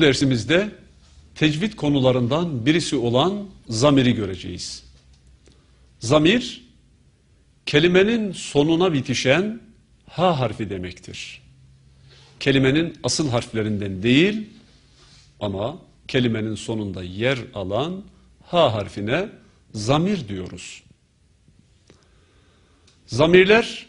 Bu dersimizde tecvid konularından birisi olan zamiri göreceğiz. Zamir, kelimenin sonuna bitişen ha harfi demektir. Kelimenin asıl harflerinden değil ama kelimenin sonunda yer alan ha harfine zamir diyoruz. Zamirler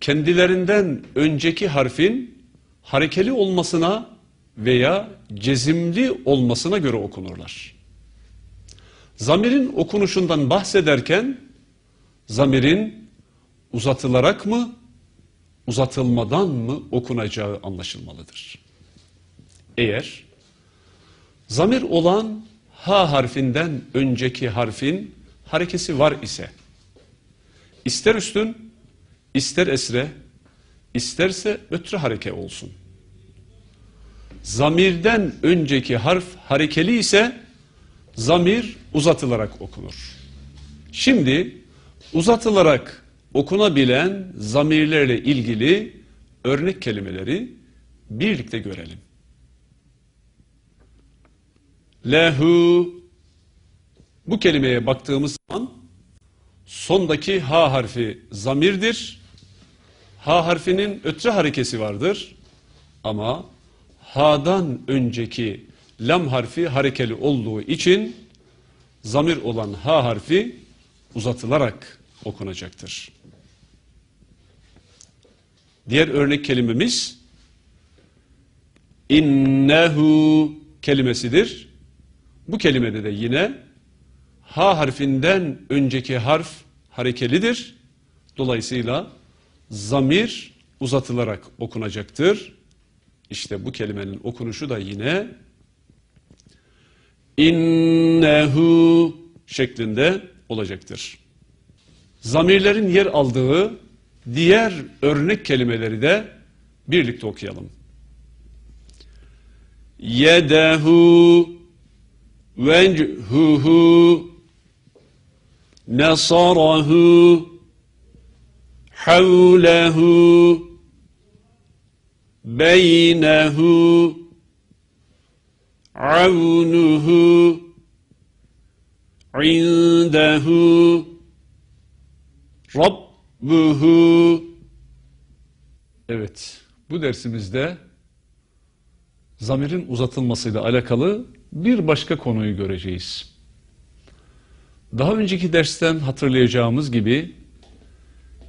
kendilerinden önceki harfin harekeli olmasına veya cezimli olmasına göre okunurlar. Zamirin okunuşundan bahsederken zamirin uzatılarak mı, uzatılmadan mı okunacağı anlaşılmalıdır. Eğer zamir olan ha harfinden önceki harfin harekesi var ise, ister üstün, ister esre, isterse ötre hareke olsun. Zamirden önceki harf harekeli ise zamir uzatılarak okunur. Şimdi uzatılarak okunabilen zamirlerle ilgili örnek kelimeleri birlikte görelim. Lehu bu kelimeye baktığımız zaman sondaki ha harfi zamirdir. Ha harfinin ötre harekesi vardır. Ama ha'dan önceki lam harfi harekeli olduğu için zamir olan ha harfi uzatılarak okunacaktır. Diğer örnek kelimemiz innehu kelimesidir. Bu kelimede de yine ha harfinden önceki harf harekelidir. Dolayısıyla zamir uzatılarak okunacaktır. İşte bu kelimenin okunuşu da yine innehu şeklinde olacaktır. Zamirlerin yer aldığı diğer örnek kelimeleri de birlikte okuyalım. Yedehu vechuhu nasarahu havlehu beynehu avnuhu indehu rabbuhu Evet, bu dersimizde zamirin uzatılmasıyla alakalı bir başka konuyu göreceğiz. Daha önceki dersten hatırlayacağımız gibi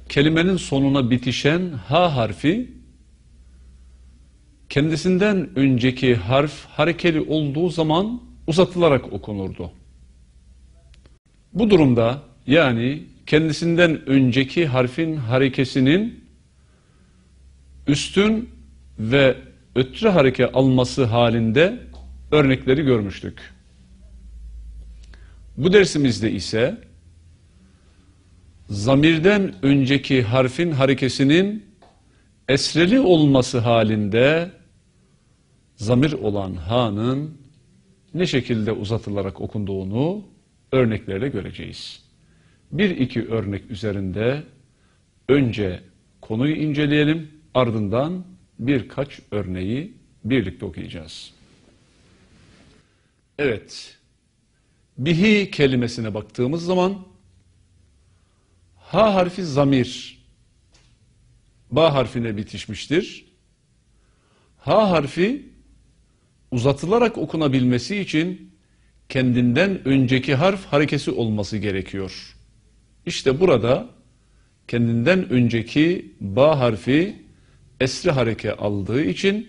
kelimenin sonuna bitişen ha harfi kendisinden önceki harf harekeli olduğu zaman uzatılarak okunurdu. Bu durumda yani kendisinden önceki harfin harekesinin üstün ve ötre hareke alması halinde örnekleri görmüştük. Bu dersimizde ise zamirden önceki harfin harekesinin esreli olması halinde zamir olan ha'nın ne şekilde uzatılarak okunduğunu örneklerle göreceğiz. Bir iki örnek üzerinde önce konuyu inceleyelim, ardından birkaç örneği birlikte okuyacağız. Evet, bihi kelimesine baktığımız zaman ha harfi zamir, ba harfine bitişmiştir. Ha harfi uzatılarak okunabilmesi için kendinden önceki harf harekesi olması gerekiyor. İşte burada kendinden önceki ba harfi esri hareke aldığı için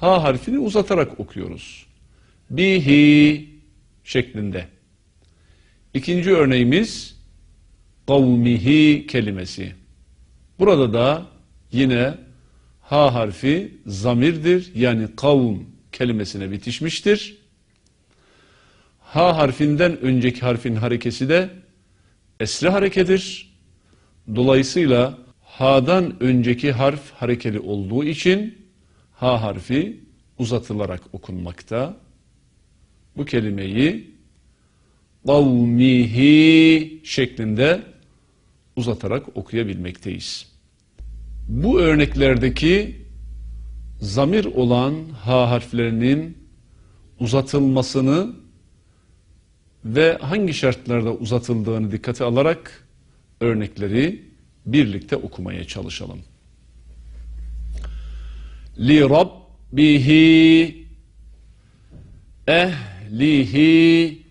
ha harfini uzatarak okuyoruz. Bihi şeklinde. İkinci örneğimiz kavmihi kelimesi. Burada da yine ha harfi zamirdir yani kavm kelimesine bitişmiştir. Ha harfinden önceki harfin harekesi de esre harekedir. Dolayısıyla ha'dan önceki harf harekeli olduğu için ha harfi uzatılarak okunmakta. Bu kelimeyi kavmihi şeklinde uzatarak okuyabilmekteyiz. Bu örneklerdeki zamir olan ha harflerinin uzatılmasını ve hangi şartlarda uzatıldığını dikkate alarak örnekleri birlikte okumaya çalışalım. Li rabbihi ehlihi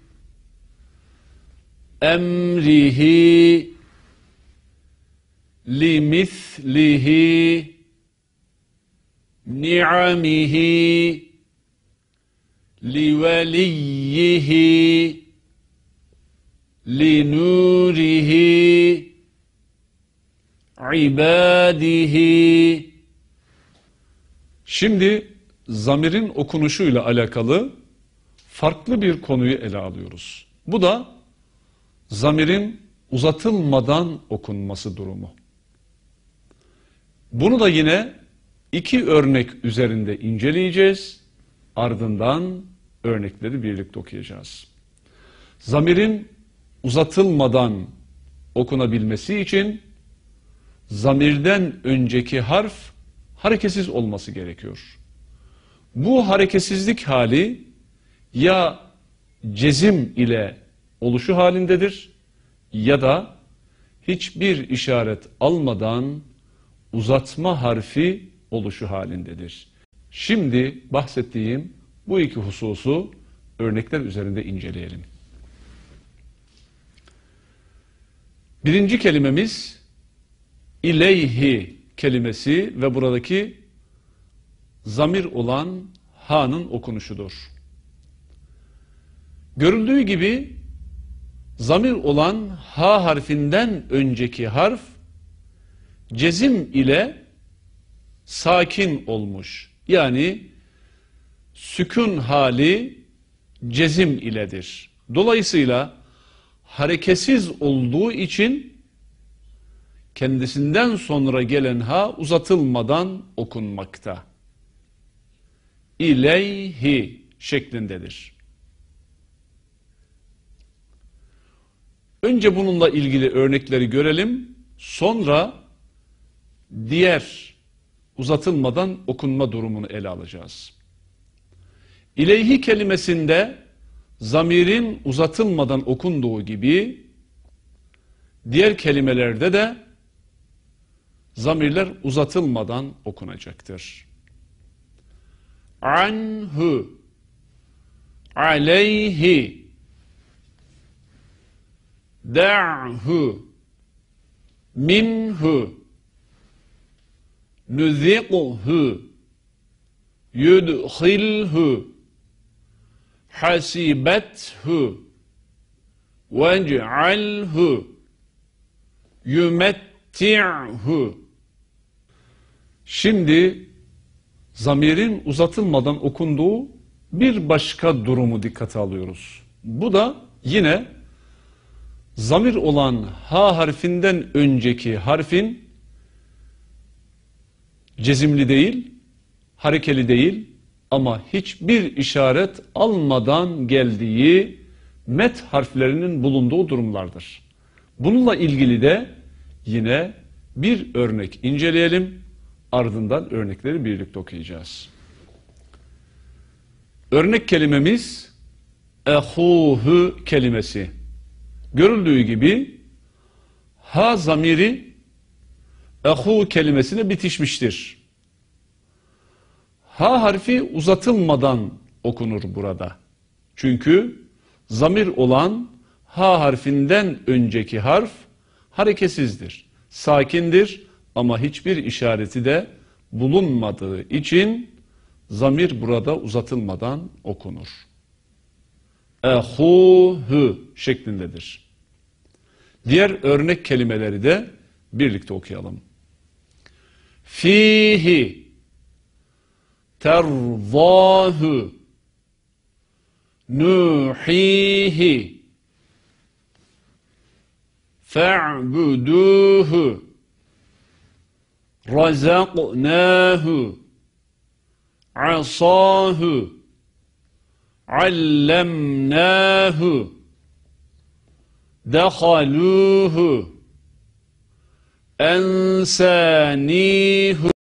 emrihi limislihi ni'amihi liveliyyihi linurihi ibadihi Şimdi zamirin okunuşuyla alakalı farklı bir konuyu ele alıyoruz. Bu da zamirin uzatılmadan okunması durumu. Bunu da yine iki örnek üzerinde inceleyeceğiz. Ardından örnekleri birlikte okuyacağız. Zamirin uzatılmadan okunabilmesi için zamirden önceki harf hareketsiz olması gerekiyor. Bu hareketsizlik hali ya cezim ile oluşu halindedir ya da hiçbir işaret almadan uzatma harfi oluşu halindedir. Şimdi bahsettiğim bu iki hususu örnekler üzerinde inceleyelim. Birinci kelimemiz ileyhi kelimesi ve buradaki zamir olan ha'nın okunuşudur. Görüldüğü gibi zamir olan ha harfinden önceki harf cezim ile sakin olmuş. Yani sükun hali cezim iledir. Dolayısıyla hareketsiz olduğu için kendisinden sonra gelen ha uzatılmadan okunmakta. İleyhi şeklindedir. Önce bununla ilgili örnekleri görelim. Sonra diğer uzatılmadan okunma durumunu ele alacağız. İleyhi kelimesinde zamirin uzatılmadan okunduğu gibi diğer kelimelerde de zamirler uzatılmadan okunacaktır. Anhu aleyhi da'hu minhu nüziquhu yudkhilhu hasibethu vec'alhu yümetti'hu Şimdi zamirin uzatılmadan okunduğu bir başka durumu dikkate alıyoruz. Bu da yine zamir olan ha harfinden önceki harfin cezimli değil, harekeli değil ama hiçbir işaret almadan geldiği met harflerinin bulunduğu durumlardır. Bununla ilgili de yine bir örnek inceleyelim. Ardından örnekleri birlikte okuyacağız. Örnek kelimemiz ehuhu kelimesi. Görüldüğü gibi ha zamiri ehu kelimesine bitişmiştir. Ha harfi uzatılmadan okunur burada. Çünkü zamir olan ha harfinden önceki harf hareketsizdir, sakindir ama hiçbir işareti de bulunmadığı için zamir burada uzatılmadan okunur. Ehuhu şeklindedir. Diğer örnek kelimeleri de birlikte okuyalım. فيه ترضاه نوحيه فاعبدوه رزقناه عصاه علمناه دخلوه. أنسانيه